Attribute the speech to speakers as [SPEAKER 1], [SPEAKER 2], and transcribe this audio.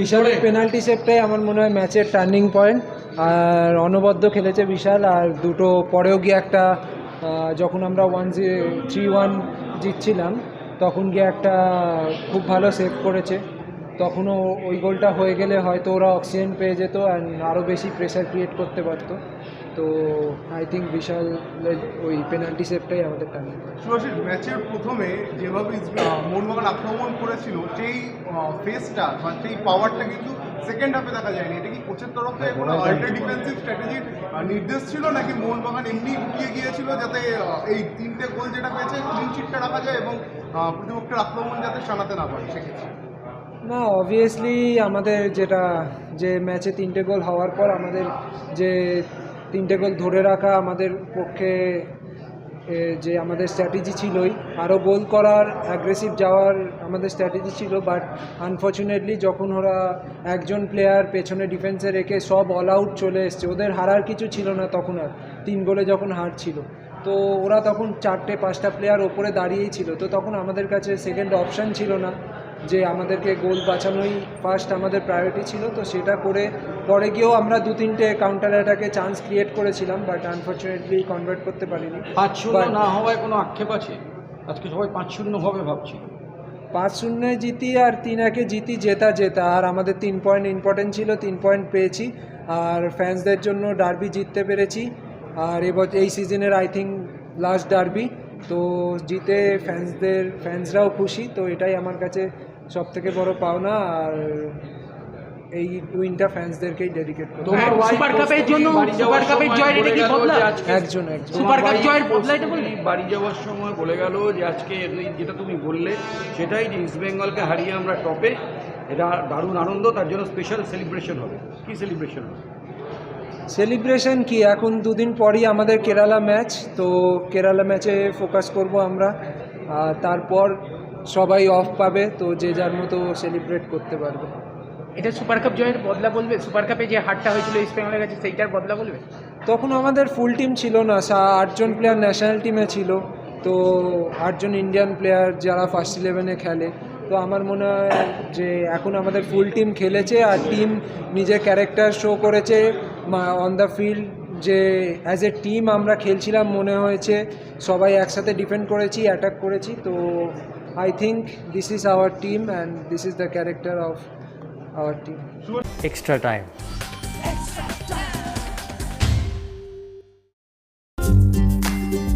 [SPEAKER 1] বিশালের penalty সেভটাই আমার মনে হয় ম্যাচের টার্নিং পয়েন্ট আর অনবদ্য খেলেছে বিশাল আর দুটো পরেও গিয়ে একটা যখন আমরা ওয়ান জি থ্রি ওয়ান জিতছিলাম তখন গিয়ে একটা খুব ভালো সেভ করেছে। তখনও ওই গোলটা হয়ে গেলে হয়তো ওরা অক্সিজেন পেয়ে যেত অ্যান্ড আরও বেশি প্রেশার ক্রিয়েট করতে পারতো। তো আই থিঙ্ক বিশাল ওই পেনাল্টি সেভটাই আমাদের পয়েন্ট
[SPEAKER 2] সুভাষিস ম্যাচের প্রথমে যেভাবে ইসবে- মোহনবাগান আক্রমণ করেছিল সেই ফেসটা বা সেই পাওয়ারটা কিন্তু সেকেন্ড হাফে দেখা যায়নি। এটা কি কোচের তরফ থেকে কোনো আল্ট্রা ডিফেন্সিভ স্ট্র্যাটেজির নির্দেশ ছিল নাকি মোহনবাগান এমনি উঠিয়ে গিয়েছিল যাতে এই তিনটে গোল যেটা পেয়েছে ক্লিন চিটটা রাখা যায় এবং প্রতিপক্ষের আক্রমণ যাতে সানাতে না পারে সেক্ষেত্রে?
[SPEAKER 1] না অবভিয়াসলি আমাদের যেটা যে ম্যাচে তিনটে গোল হওয়ার পর আমাদের যে তিনটে গোল ধরে রাখা আমাদের পক্ষে যে আমাদের স্ট্র্যাটেজি ছিলই। আরও গোল করার অ্যাগ্রেসিভ যাওয়ার আমাদের স্ট্র্যাটেজি ছিল বাট আনফর্চুনেটলি যখন ওরা একজন প্লেয়ার পেছনে ডিফেন্সে রেখে সব অল আউট চলে এসছে, ওদের হারার কিছু ছিল না তখন আর, তিন গোলে যখন হার ছিল তো ওরা তখন চারটে, পাঁচটা প্লেয়ার ওপরে দাঁড়িয়েই ছিল। তো তখন আমাদের কাছে সেকেন্ড অপশান ছিল না। যে আমাদেরকে গোল বাঁচানোই ফার্স্ট আমাদের প্রায়োরিটি ছিল তো সেটা করে পরে গিয়েও আমরা দু তিনটে কাউন্টার অ্যাটাকে চান্স ক্রিয়েট করেছিলাম বাট আনফর্চুনেটলি কনভার্ট করতে পারিনি।
[SPEAKER 3] পাঁচ শূন্য না হওয়ায় কোনো আক্ষেপ আছে? আজকে সবাই পাঁচ শূন্য হবে ভাবছি।
[SPEAKER 1] পাঁচ শূন্যে জিতি আর তিন একে জিতি জেতা জেতা আর আমাদের তিন পয়েন্ট ইম্পর্টেন্ট ছিল তিন পয়েন্ট পেয়েছি আর ফ্যান্সদের জন্য ডার্বি জিততে পেরেছি আর এবার এই সিজনের আই থিঙ্ক লাস্ট ডার্বি তো জিতে ফ্যান্সদের ফ্যান্সরাও খুশি তো এটাই আমার কাছে সব থেকে বড় পাওনা আর এই উইনটা ফ্যান্সদেরকেই ডেডিকেট করব।
[SPEAKER 3] তোমার
[SPEAKER 4] হ্যাঁ, সুপার কাপের জন্য
[SPEAKER 3] বাড়ি যাওয়ার
[SPEAKER 4] সুপার কাপের
[SPEAKER 3] সময়
[SPEAKER 4] জয়ের এটা
[SPEAKER 3] বলে
[SPEAKER 4] কি
[SPEAKER 3] গেল
[SPEAKER 4] বদলা?
[SPEAKER 3] যে আজকে
[SPEAKER 1] একজন একজন।
[SPEAKER 4] সুপার কাপ জয়ের বদলা এটা
[SPEAKER 3] বাড়ি যাওয়ার সময় বলে গেল যে আজকে যেটা তুমি বললে সেটাই যে ইস্ট বেঙ্গলকে হারিয়ে আমরা টপে এটা দারুণ আনন্দ তার জন্য স্পেশাল সেলিব্রেশন হবে। কি সেলিব্রেশন হবে?
[SPEAKER 1] সেলিব্রেশন কি? এখন দুদিন পরই আমাদের কেরালা ম্যাচ তো কেরালা ম্যাচে ফোকাস করব আমরা। আর তারপর সবাই অফ পাবে তো যে যার মতো সেলিব্রেট করতে পারবে।
[SPEAKER 4] এটা সুপার কাপ জয়ের বদলা বলবে? সুপার কাপে যে হারটা হয়েছিল ইস্ট বেঙ্গলের কাছে সেইটার বদলা বলবে?
[SPEAKER 1] তখন আমাদের ফুল টিম ছিল না আটজন প্লেয়ার ন্যাশনাল টিমে ছিল। তো আটজন ইন্ডিয়ান প্লেয়ার যারা ফার্স্ট ইলেভেনে খেলে তো আমার মনে হয় যে এখন আমাদের ফুল টিম খেলেছে আর টিম নিজের ক্যারেক্টার শো করেছে অন দ্য ফিল্ড যে অ্যাজ এ টিম আমরা খেলছিলাম মনে হয়েছে, সবাই একসাথে ডিফেন্ড করেছি অ্যাটাক করেছি, তো I think this is our team and this is the character of our team
[SPEAKER 5] extra time.